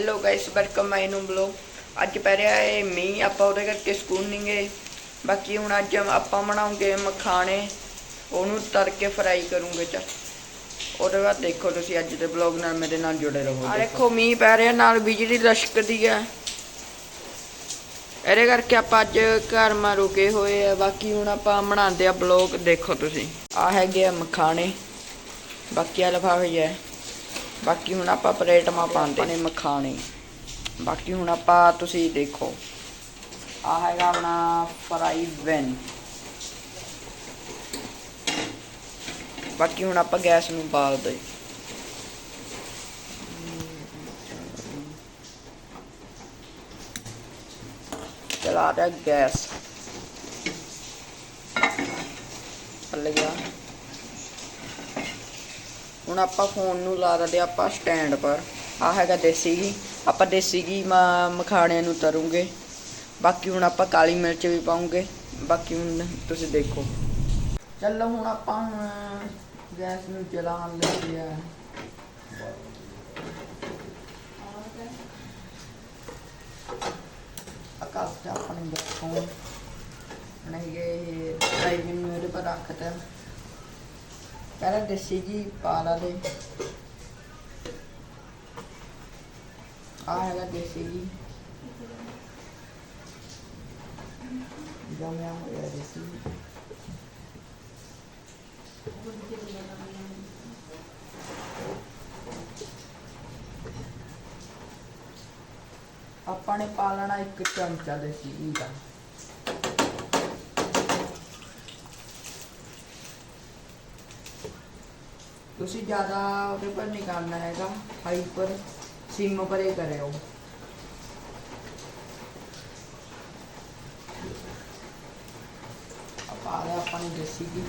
Hello guys welcome my ਨੂੰ blog ਅੱਜ ਪੈ ਰਿਹਾ ਹੈ ਮੀਂਹ, ਆਪਾਂ ਉਹਦੇ ਕਰਕੇ ਸਕੂਲ ਨਹੀਂ ਗਏ। ਬਾਕੀ ਹੁਣ ਅੱਜ ਆਪਾਂ ਬਣਾਉਂਗੇ ਮਖਾਣੇ, ਉਹਨੂੰ ਤਰ ਕੇ ਫਰਾਈ ਕਰੂੰਗੇ ਚਾ ਉਹਦੇ ਬਾਅਦ ਦੇਖੋ ਤੁਸੀਂ ਅੱਜ ਦੇ ਬਲੌਗ ਨਾਲ ਮੇਰੇ ਨਾਲ ਜੁੜੇ ਰਹੋ। ਆ ਦੇਖੋ, ਮੀਂਹ ਪੈ ਰਿਹਾ, ਨਾਲ ਬਿਜਲੀ ਲਸ਼ਕਦੀ ਹੈ ਇਹਦੇ ਕਰਕੇ ਆਪਾਂ ਅੱਜ ਘਰ ਮਾ ਰੁਕੇ ਹੋਏ ਆ। ਬਾਕੀ ਹੁਣ ਆਪਾਂ ਬਣਾਉਂਦੇ ਆ ਬਲੌਗ ਦੇਖੋ ਤੁਸੀਂ। ਆ ਹੈਗੇ ਆ ਮਖਾਣੇ। ਬਾਕੀ ਆ ਲਫਾਫੇ ਹੈ ਬਾਕੀ ਹੁਣ ਆਪਾਂ ਪਲੇਟ ਪਾਉਂਦੇ ਨੇ ਮਖਾਣੇ। ਬਾਕੀ ਹੁਣ ਆਪਾਂ ਤੁਸੀਂ ਦੇਖੋ। ਆ ਹੈਗਾ ਆਪਣਾ ਫਰਾਈ ਵੈਨ ਬਾਕੀ ਹੁਣ ਆਪਾਂ ਗੈਸ ਨੂੰ ਬਾਲ ਦੇ ਚਲਾ ਰਿਹਾ ਗੈਸ। ਚੱਲ ਹੁਣ ਆਪਾਂ ਫੋਨ ਨੂੰ ਲਾ ਦਿੰਦੇ ਆਪਾਂ ਸਟੈਂਡ ਪਰ। ਆ ਹੈਗਾ ਦੇਸੀ ਘੀ। ਆਪਾਂ ਦੇਸੀ ਘੀ ਮਖਾਣਿਆਂ ਨੂੰ ਤਰੂਗੇ। ਬਾਕੀ ਹੁਣ ਆਪਾਂ ਕਾਲੀ ਮਿਰਚ ਵੀ ਪਾਉਂਗੇ। ਬਾਕੀ ਹੁਣ ਤੁਸੀਂ ਦੇਖੋ। ਚੱਲੋ ਹੁਣ ਆਪਾਂ ਗੈਸ ਨੂੰ ਜਲਾਉਣ ਲੱਗੇ ਆ ਆਕਾਸ਼ ਤੇ ਆਪਣੇ ਦੇਖੋ ਨਹੀਂ, ਇਹ ਡਰਾਈਵਿੰਗ ਨੂੰ ਪਰ ਰੱਖਤਾ। ਪਹਿਲਾਂ ਦੇਸੀ ਘੀ ਪਾ ਲਾ ਦੇ। ਆ ਹੈਗਾ ਦੇਸੀ ਘੀ। ਜਮਿਆ ਹੋਇਆ ਦੇਸੀ ਆਪਾਂ ਨੇ ਪਾ ਲੈਣਾ ਇੱਕ ਚਮਚਾ ਦੇਸੀ ਘੀ ਦਾ। ਤੁਸੀਂ ਜ਼ਿਆਦਾ ਉਹਦੇ ਪਰ ਨਹੀਂ ਕਰਨਾ ਹੈਗਾ ਹਾਈ ਪਰ ਸਿਮ ਪਰ ਕਰਿਓ। ਆਪਾਂ ਆ ਆਪਾਂ ਨੇ ਦੇਸੀ ਘੀ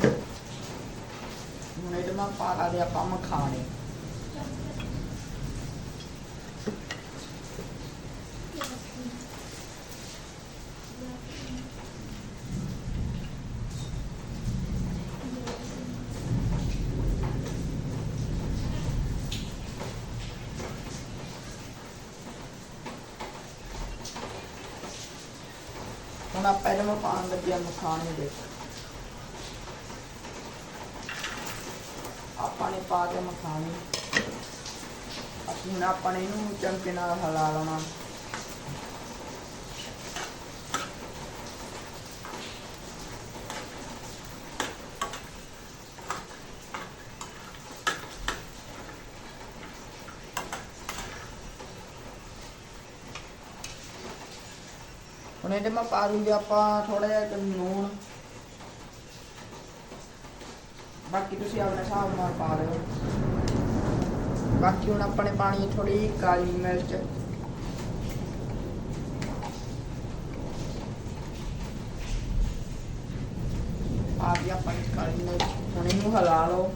ਹੁਣ ਇਹਦੇ ਮਾ ਪਾ ਲਾ ਦੇ ਆਪਾਂ ਮਖਾਣੇ। ਹੁਣ ਆਪਾਂ ਇਹਦੇ ਮਾ ਪਾਉਣ ਲੱਗਿਆ ਆ, ਮਖਾਣੇ ਦੇ ਆਪਾਂ ਨੇ ਪਾ ਕੇ ਮਖਾਣੇ। ਅਸੀਂ ਹੁਣ ਆਪਾਂ ਨੇ ਇਹਨੂੰ ਚਮਚੇ ਨਾਲ ਹਿਲਾ ਲੈਣਾ ਹੁਣ ਇਹਦੇ ਮੈਂ ਪਾ ਦੂੰਗੇ ਆਪਾਂ ਥੋੜਾ ਜਿਹਾ ਕੁ ਨੂਣ ਬਾਕੀ ਤੁਸੀਂ ਆਪਣੇ ਹਿਸਾਬ ਨਾਲ ਪਾ ਲਿਓ ਬਾਕੀ ਹੁਣ ਆਪਾਂ ਨੇ ਪਾਣੀ ਥੋੜੀ ਕਾਲੀ ਮਿਰਚ। ਆ ਵੀ ਆਪਾਂ ਕਾਲੀ ਮਿਰਚ, ਹੁਣ ਇਹਨੂੰ ਹਲਾ ਲਓ।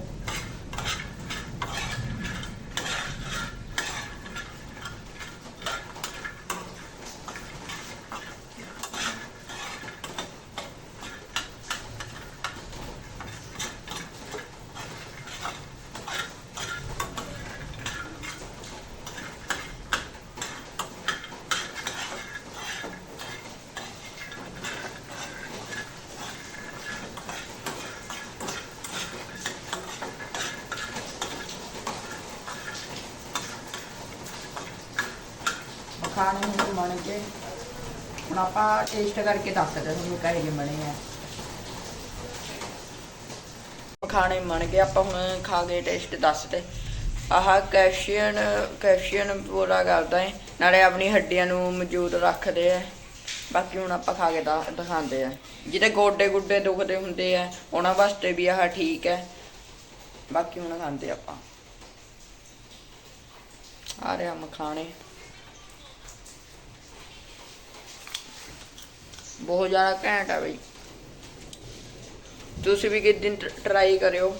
ਮਖਾਣੇ ਨੂੰ ਬਣ ਕੇ। ਹੁਣ ਆਪਾਂ ਟੇਸਟ ਕਰਕੇ ਦੱਸਦੇ ਤੁਹਾਨੂੰ ਕਹੇ ਜਿਹੇ ਬਣੇ ਆ। ਮਖਾਣੇ ਬਣ ਗਏ, ਆਪਾਂ ਹੁਣ ਖਾ ਕੇ ਟੇਸਟ ਦੱਸਦੇ। ਆਹ ਕੈਲਸ਼ੀਅਮ ਕੈਲਸ਼ੀਅਮ ਪੂਰਾ ਕਰਦਾ ਹੈ ਨਾਲੇ ਆਪਣੀ ਹੱਡੀਆਂ ਨੂੰ ਮਜ਼ਬੂਤ ਰੱਖਦੇ ਆ। ਬਾਕੀ ਹੁਣ ਆਪਾਂ ਖਾ ਕੇ ਦਾ- ਦਿਖਾਉਂਦੇ ਆ। ਜਿਹਦੇ ਗੋਡੇ ਗੁੱਡੇ ਦੁਖਦੇ ਹੁੰਦੇ ਆ, ਉਹਨਾਂ ਵਾਸਤੇ ਵੀ ਆਹ ਠੀਕ ਹੈ ਬਾਕੀ ਹੁਣ ਖਾਂਦੇ ਆਪਾਂ। ਆ ਰਿਹਾ ਮਖਾਣੇ। ਬਹੁਤ ਜ਼ਿਆਦਾ ਘੈਂਟ ਆ ਬਈ। ਤੁਸੀਂ ਵੀ ਕਿਸ ਦਿਨ ਟਰਾਈ ਕਰਿਓ,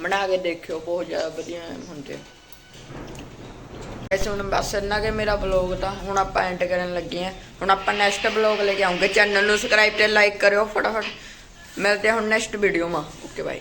ਬਣਾ ਕੇ ਦੇਖਿਓ, ਬਹੁਤ ਜ਼ਿਆਦਾ ਵਧੀਆ ਹੁੰਦੇ। ਐਸੇ ਹੁਣ ਬਸ ਇੰਨਾ ਕਿ ਮੇਰਾ ਬਲੌਗ ਤਾਂ ਹੁਣ ਆਪਾਂ ਐਂਡ ਕਰਨ ਲੱਗੇ ਆ। ਹੁਣ ਆਪਾਂ ਨੈਕਸਟ ਬਲੌਗ ਲੈ ਕੇ ਆਉਂਗੇ। ਚੈਨਲ ਨੂੰ ਸਬਸਕ੍ਰਾਈਬ ਤੇ ਲਾਈਕ ਕਰਿਓ ਫਟਾਫਟ। ਮਿਲਦੇ ਹਾਂ ਹੁਣ ਨੈਕਸਟ ਵੀਡੀਓ ਮਾ। Okay bye